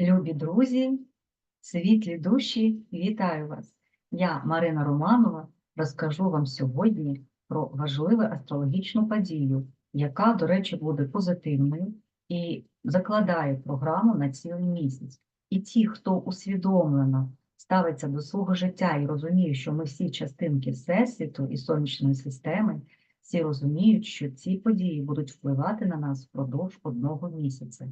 Любі друзі, світлі душі, вітаю вас! Я Марина Романова розкажу вам сьогодні про важливу астрологічну подію, яка, до речі, буде позитивною і закладає програму на цілий місяць. І ті, хто усвідомлено ставиться до свого життя і розуміє, що ми всі частинки Всесвіту і сонячної системи, всі розуміють, що ці події будуть впливати на нас впродовж одного місяця.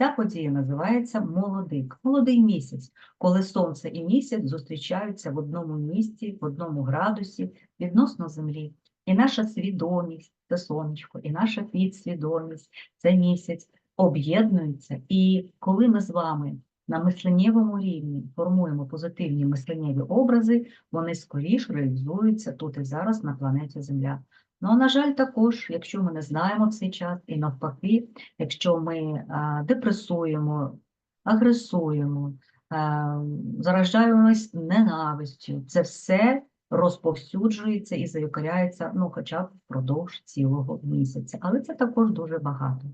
Ця подія називається молодик, молодий місяць, коли сонце і місяць зустрічаються в одному місці, в одному градусі відносно землі. І наша свідомість це сонечко, і наша підсвідомість це місяць об'єднуються. І коли ми з вами на мисленнєвому рівні формуємо позитивні мисленнєві образи, вони скоріш реалізуються тут і зараз на планеті Земля. Ну, на жаль, також, якщо ми не знаємо цей час, і навпаки, якщо ми депресуємо, агресуємо, заражаємось ненавистю, це все розповсюджується і заякоряється, ну, хоча б впродовж цілого місяця. Але це також дуже багато.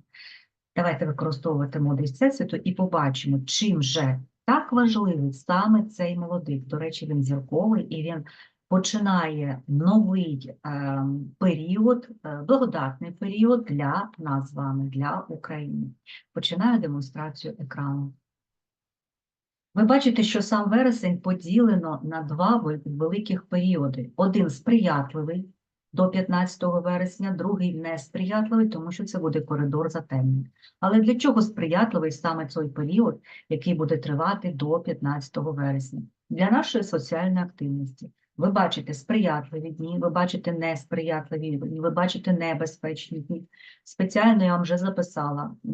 Давайте використовувати мудрість Всесвіту і побачимо, чим же так важливий саме цей молодик. До речі, він зірковий і він починає новий е, період, е, благодатний період для нас з вами, для України. Починаю демонстрацію екрану. Ви бачите, що сам вересень поділено на два великих періоди. Один сприятливий до 15 вересня, другий несприятливий, тому що це буде коридор затемнень. Але для чого сприятливий саме цей період, який буде тривати до 15 вересня? Для нашої соціальної активності. Ви бачите сприятливі дні, ви бачите несприятливі дні, ви бачите небезпечні дні. Спеціально я вам вже записала е,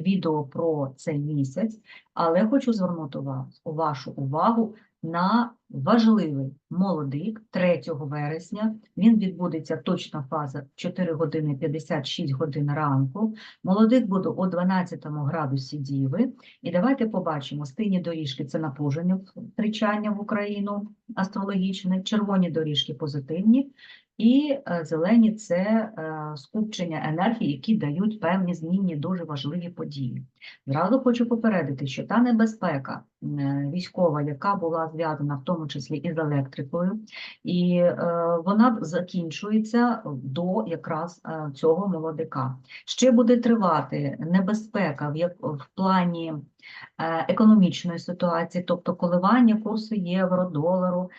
відео про цей місяць, але хочу звернути вас, вашу увагу на важливий молодик 3 вересня. Він відбудеться точна фаза 4 години 56 годин ранку. Молодик буде о 12 градусі Діви. І давайте побачимо, стині доріжки – це напруження втричання в Україну астрологічне, червоні доріжки позитивні, і е, зелені – це е, скупчення енергії, які дають певні змінні дуже важливі події. Зразу хочу попередити, що та небезпека е, військова, яка була зв'язана в тому числі і з електрикою, і вона закінчується до якраз цього молодика. Ще буде тривати небезпека в, плані економічної ситуації, тобто коливання курсу євро, долару,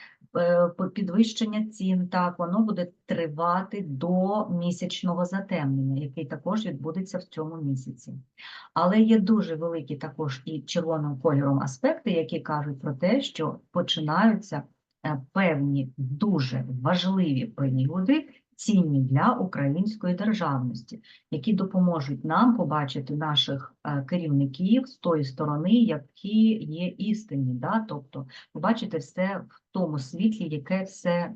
підвищення цін, так, воно буде тривати до місячного затемнення, який також відбудеться в цьому місяці. Але є дуже великі також і червоним кольором аспекти, які кажуть про те, що починаються е, певні дуже важливі періоди, цінні для української державності, які допоможуть нам побачити наших е, керівників з тої сторони, які є істинні, да? тобто побачити все в тому світлі, яке все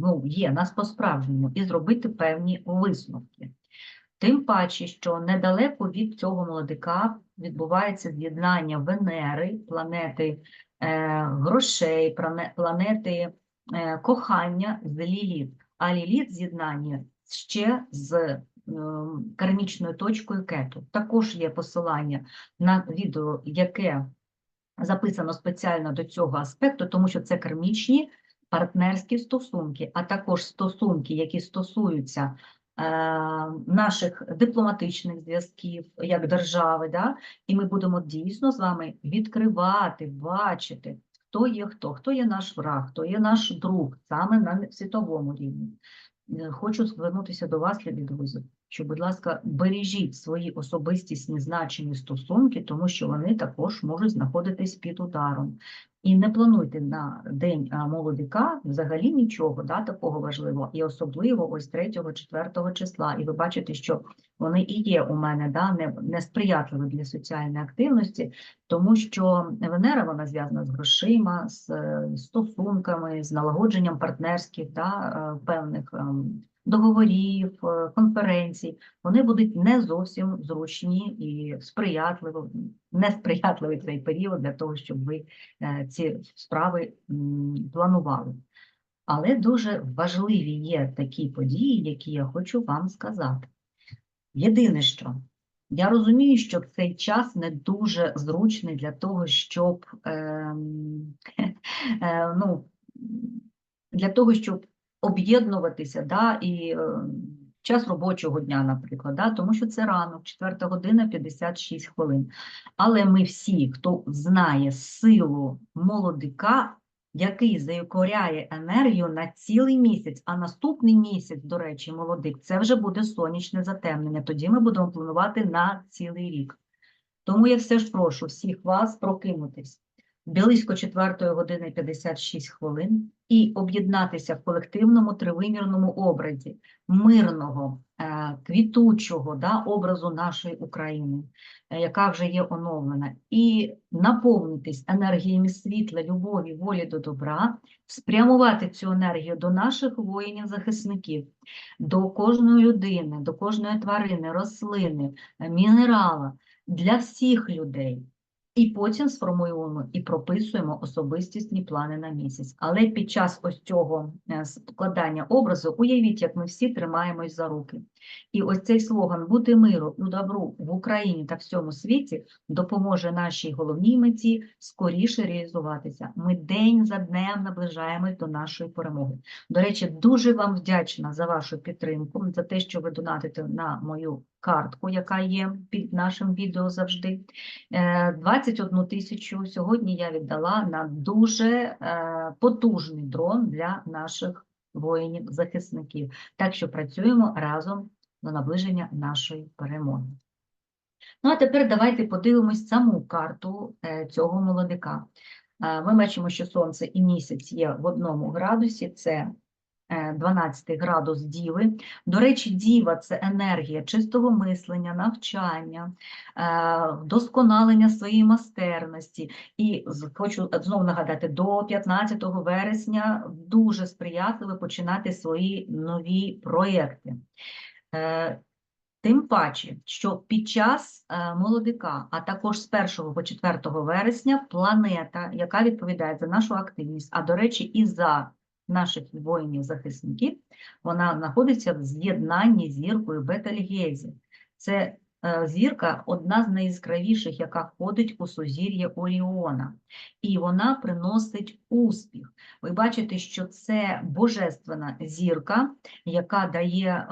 ну, є нас по-справжньому, і зробити певні висновки. Тим паче, що недалеко від цього молодика відбувається з'єднання Венери, планети е, грошей, планети е, кохання з Ліліт. А Ліліт з'єднання ще з е, кармічною точкою кету. Також є посилання на відео, яке записано спеціально до цього аспекту, тому що це кармічні партнерські стосунки, а також стосунки, які стосуються е, наших дипломатичних зв'язків як держави, да? і ми будемо дійсно з вами відкривати, бачити, хто є хто, хто є наш враг, хто є наш друг, саме на світовому рівні. Е, Хочу звернутися до вас, любі друзі, що, будь ласка, бережіть свої особистісні значені стосунки, тому що вони також можуть знаходитись під ударом. І не плануйте на день молодика взагалі нічого да, такого важливого, і особливо ось 3-4 числа. І ви бачите, що вони і є у мене да, не, для соціальної активності, тому що Венера вона зв'язана з грошима, з е, стосунками, з налагодженням партнерських да, е, певних ем, договорів, е, конференцій. Вони будуть не зовсім зручні і сприятливі, несприятливий цей період для того, щоб ви е, ці справи планували. Але дуже важливі є такі події, які я хочу вам сказати. Єдине що Я розумію, що цей час не дуже зручний для того, щоб ем, е, ну, для того, щоб об'єднуватися, да, і е, час робочого дня, наприклад, да, тому що це ранок, 4 година 56 хвилин. Але ми всі, хто знає силу молодика, який заякоряє енергію на цілий місяць, а наступний місяць, до речі, молодик, це вже буде сонячне затемнення. Тоді ми будемо планувати на цілий рік. Тому я все ж прошу всіх вас прокинутись близько 4 години 56 хвилин і об'єднатися в колективному тривимірному образі мирного, е, квітучого да, образу нашої України, е, яка вже є оновлена, і наповнитись енергіями світла, любові, волі до добра, спрямувати цю енергію до наших воїнів-захисників, до кожної людини, до кожної тварини, рослини, е, мінерала, для всіх людей. І потім сформуємо і прописуємо особистісні плани на місяць. Але під час ось цього е, складання образу уявіть, як ми всі тримаємось за руки. І ось цей слоган Бути миру і добру в Україні та всьому світі допоможе нашій головній меті скоріше реалізуватися. Ми день за днем наближаємось до нашої перемоги. До речі, дуже вам вдячна за вашу підтримку, за те, що ви донатите на мою картку, яка є під нашим відео завжди. Е, 21 тисячу сьогодні я віддала на дуже е, потужний дрон для наших воїнів-захисників. Так що працюємо разом на наближення нашої перемоги. Ну, а тепер давайте подивимось саму карту е, цього молодика. Е, Ми бачимо, що сонце і місяць є в одному градусі, це е, 12 градус діви. До речі, діва це енергія чистого мислення, навчання, е, вдосконалення своєї майстерності. І хочу знову нагадати, до 15 вересня дуже сприятливо починати свої нові проєкти. Е, Тим паче, що під час е, молодика, а також з 1 по 4 вересня, планета, яка відповідає за нашу активність, а до речі, і за наших воїнів-захисників, вона знаходиться в з'єднанні з зіркою Бетельгезі. Це е, зірка одна з найяскравіших, яка входить у сузір'я Оріона, і вона приносить успіх. Ви бачите, що це божественна зірка, яка дає е,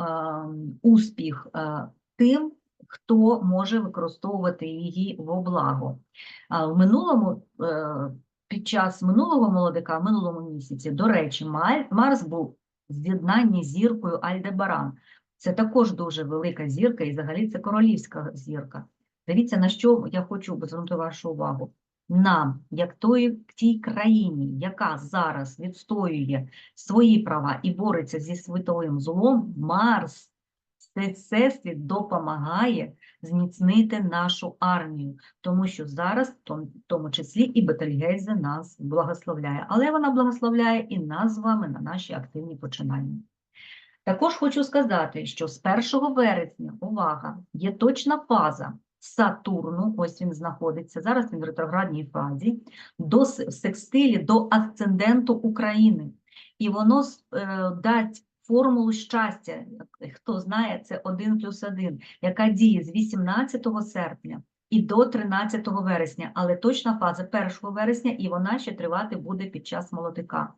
успіх е, тим, хто може використовувати її во благо. В минулому, е, під час минулого молодика, в минулому місяці, до речі, Мар- Марс був в з'єднанні зіркою Альдебаран. Це також дуже велика зірка, і взагалі це королівська зірка. Дивіться, на що я хочу звернути вашу увагу. Нам, як той, тій країні, яка зараз відстоює свої права і бореться зі світовим злом, Марс, всесвіт допомагає зміцнити нашу армію, тому що зараз, в тому числі, і Бетельгейзе нас благословляє. Але вона благословляє і нас з вами на наші активні починання. Також хочу сказати, що з 1 вересня, увага, є точна фаза Сатурну, ось він знаходиться, зараз він в ретроградній фазі, до секстилі до асценденту України. І воно е, дасть формулу щастя, хто знає, це 1 плюс 1, яка діє з 18 серпня і до 13 вересня, але точна фаза 1 вересня, і вона ще тривати буде під час молодика.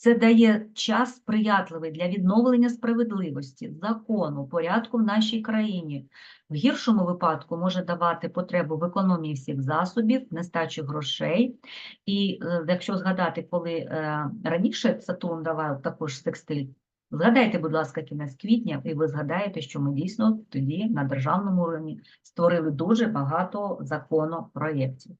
Це дає час сприятливий для відновлення справедливості, закону, порядку в нашій країні. В гіршому випадку може давати потребу в економії всіх засобів, нестачі грошей. І е, якщо згадати, коли е, раніше Сатурн давав також секстиль, згадайте, будь ласка, кінець квітня, і ви згадаєте, що ми дійсно тоді на державному рівні створили дуже багато законопроєктів.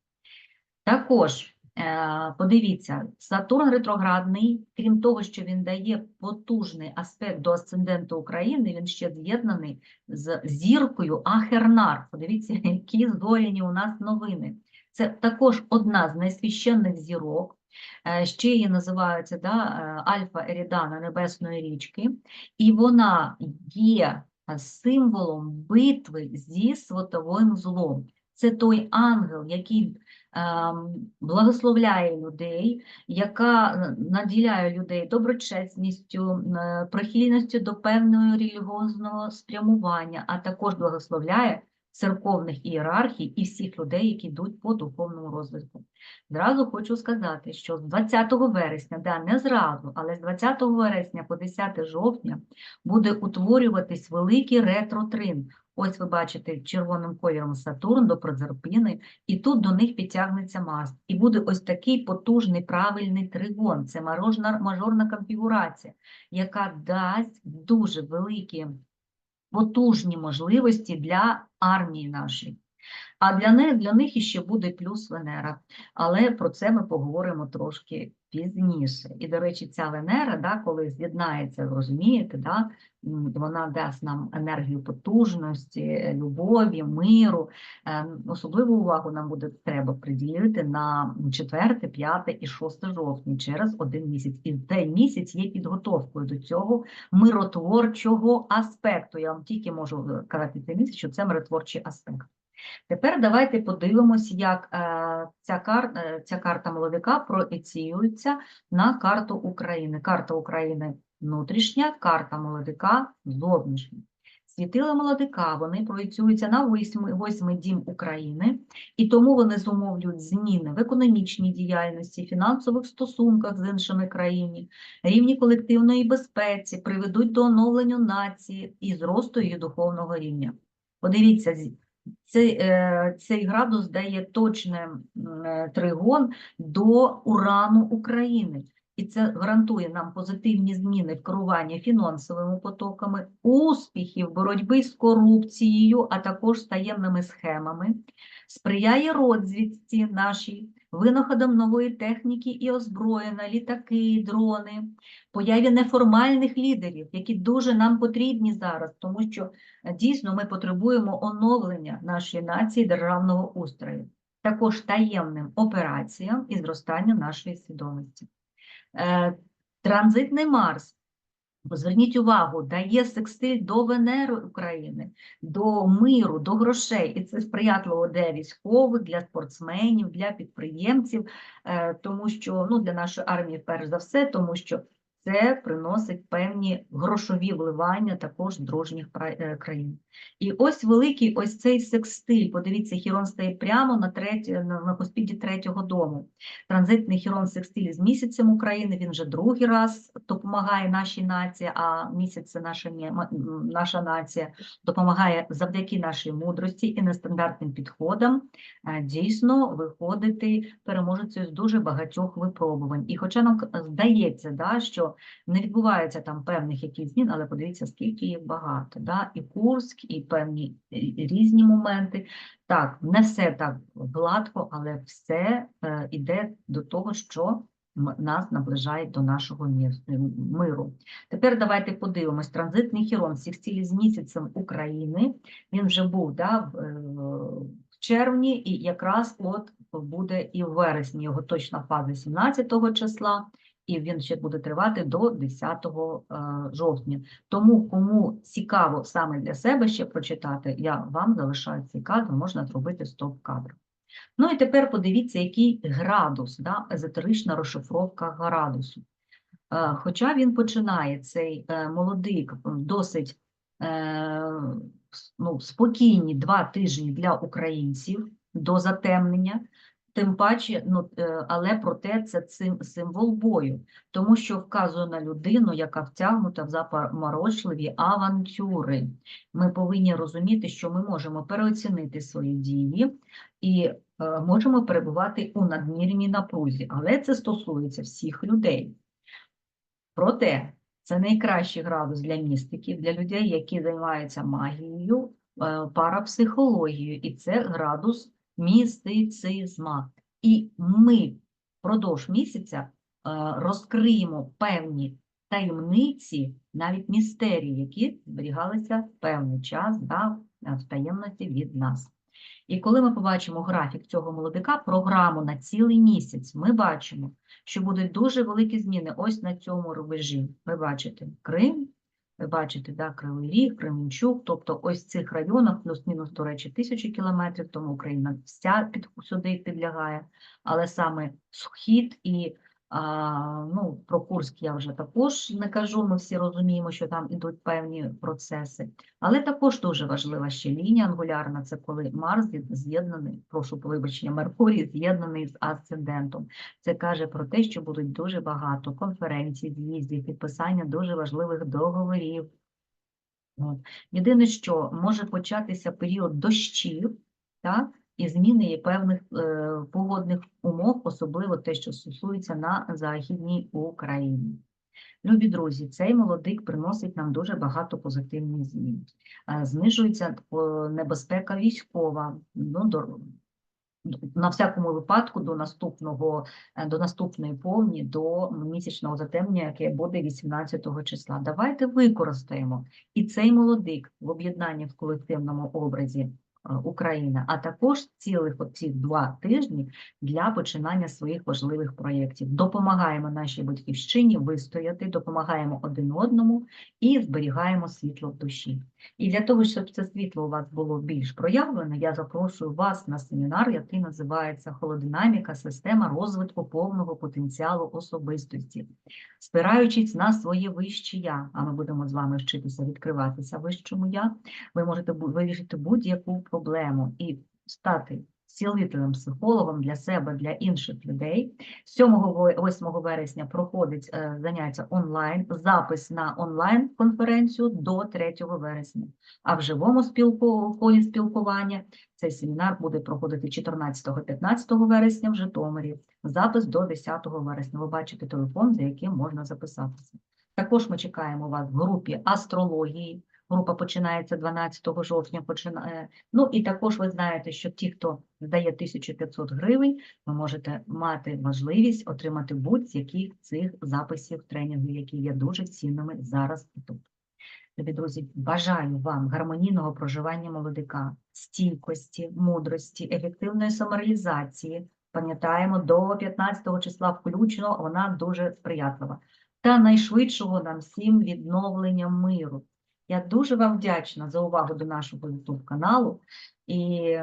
Також Е, Подивіться, Сатурн ретроградний, крім того, що він дає потужний аспект до асценденту України, він ще з'єднаний з зіркою Ахернар. Подивіться, які зоряні у нас новини. Це також одна з найсвященних зірок. Е, Ще її називаються да, е, Альфа Ерідана Небесної річки, і вона є символом битви зі світовим злом. Це той ангел, який ем, благословляє людей, яка е, наділяє людей доброчесністю, прихильністю до певного релігіозного спрямування, а також благословляє церковних ієрархій і всіх людей, які йдуть по духовному розвитку. Зразу хочу сказати, що з 20 вересня, да, не зразу, але з 20 вересня по 10 жовтня буде утворюватись великий ретротрин. Ось ви бачите червоним кольором Сатурн до Прозерпини, і тут до них підтягнеться Марс. І буде ось такий потужний правильний тригон. Це мажорна, мажорна конфігурація, яка дасть дуже великі потужні можливості для армії нашої. А для них, для них іще буде плюс Венера. Але про це ми поговоримо трошки пізніше. І, до речі, ця Венера, да, коли з'єднається, розумієте, да, вона дасть нам енергію потужності, любові, миру. Е, Особливу увагу нам буде треба приділити на 4, 5 і 6 жовтня через один місяць. І цей місяць є підготовкою до цього миротворчого аспекту. Я вам тільки можу сказати цей місяць, що це миротворчий аспект. Тепер давайте подивимось, як е, ця, кар, е, ця карта молодика проеціюється на карту України. Карта України внутрішня, карта молодика зовнішня. Світила молодика, вони проєцюються на восьмий, восьмий дім України, і тому вони зумовлюють зміни в економічній діяльності, фінансових стосунках з іншими країнами, рівні колективної безпеці, приведуть до оновлення нації і зросту її духовного рівня. Подивіться, цей, е, цей градус дає точний тригон до урану України. І це гарантує нам позитивні зміни в керуванні фінансовими потоками, успіхів боротьби з корупцією, а також з таємними схемами, сприяє розвідці нашій, винаходам нової техніки і озброєння, літаки, дрони, появі неформальних лідерів, які дуже нам потрібні зараз, тому що е, дійсно ми потребуємо оновлення нашої нації державного устрою, також таємним операціям і зростанню нашої свідомості. Е, Транзитний Марс, зверніть увагу, дає секстиль до Венери України, до миру, до грошей. І це сприятливо для військових, для спортсменів, для підприємців, е, тому що ну, для нашої армії, перш за все, тому що це приносить певні грошові вливання також дружніх е, країн. І ось великий ось цей секстиль. Подивіться, Хірон стає прямо на, третє, на, на поспіді третього дому. Транзитний Хірон секстиль з місяцем України, він вже другий раз допомагає нашій нації, а місяць це наша, наша нація, допомагає завдяки нашій мудрості і нестандартним підходам е, дійсно виходити переможецею з дуже багатьох випробувань. І хоча нам здається, да, що не відбувається там певних якихось змін, але подивіться, скільки їх багато. Да? І Курськ, і певні різні моменти. Так, не все так гладко, але все е, іде до того, що нас наближає до нашого е, миру. Тепер давайте подивимось. Транзитний хірон всіх цілі з місяцем України. Він вже був да, в, е, в червні, і якраз от буде і в вересні його точна фаза 17 числа, і він ще буде тривати до 10 е, жовтня. Тому, кому цікаво саме для себе ще прочитати, я вам залишаю цей кадр, можна зробити стоп-кадр. Ну і тепер подивіться, який градус, да, езотерична розшифровка градусу. Е, Хоча він починає цей е, молодик досить ну, спокійні два тижні для українців до затемнення, тим паче, ну, е, але проте це цим- символ бою, тому що вказує на людину, яка втягнута в запаморочливі авантюри. Ми повинні розуміти, що ми можемо переоцінити свої дії і е, можемо перебувати у надмірній напрузі, але це стосується всіх людей. Проте це найкращий градус для містиків, для людей, які займаються магією, е, парапсихологією, і це градус містицизма. І ми впродовж місяця е, розкриємо певні таємниці, навіть містерії, які зберігалися певний час да, в таємності від нас. І коли ми побачимо графік цього молодика, програму на цілий місяць, ми бачимо, що будуть дуже великі зміни ось на цьому рубежі. Ви бачите Крим, ви бачите да, Кривий Ріг, Кременчук, тобто ось в цих районах, плюс-мінус, до речі, тисячі кілометрів, тому Україна вся під, сюди підлягає, але саме схід і А, ну, про Курськ я вже також не кажу, ми всі розуміємо, що там ідуть певні процеси. Але також дуже важлива ще лінія ангулярна, це коли Марс з'єднаний, прошу вибачення, Меркурій з'єднаний з асцендентом. Це каже про те, що будуть дуже багато конференцій, з'їздів, підписання дуже важливих договорів. От. Єдине, що може початися період дощів, так, і зміни певних е, погодних умов, особливо те, що стосується на Західній Україні. Любі друзі, цей молодик приносить нам дуже багато позитивних змін. Е, Знижується е, небезпека військова, ну, до, на всякому випадку до наступного, до наступної повні, до місячного затемнення, яке буде 18 числа. Давайте використаємо і цей молодик в об'єднанні в колективному образі е, України, а також цілих оці два тижні для починання своїх важливих проєктів. Допомагаємо нашій батьківщині вистояти, допомагаємо один одному і зберігаємо світло в душі. І для того, щоб це світло у вас було більш проявлено, я запрошую вас на семінар, який називається Холодинаміка, система розвитку повного потенціалу особистості, спираючись на своє вище я. А ми будемо з вами вчитися відкриватися вищому я. Ви можете вирішити будь-яку проблему і стати цілителем, психологом для себе, для інших людей. 7-8 вересня проходить е, заняття онлайн, запис на онлайн-конференцію до 3 вересня. А в живому спілку, колі спілкування цей семінар буде проходити 14-15 вересня в Житомирі, запис до 10 вересня. Ви бачите телефон, за яким можна записатися. Також ми чекаємо вас в групі астрології. Група починається 12 жовтня. Починає. Ну і також ви знаєте, що ті, хто здає 1500 гривень, ви можете мати можливість отримати будь-які цих записів тренінгів, які є дуже цінними зараз і тут. Любі друзі, бажаю вам гармонійного проживання молодика, стійкості, мудрості, ефективної самореалізації. Пам'ятаємо, до 15 числа включно вона дуже сприятлива. Та найшвидшого нам всім відновлення миру. Я дуже вам вдячна за увагу до нашого YouTube каналу і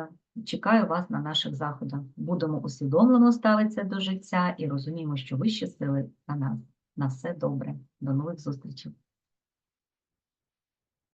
чекаю вас на наших заходах. Будемо усвідомлено ставитися до життя і розуміємо, що вищі сили на нас. На все добре. До нових зустрічей.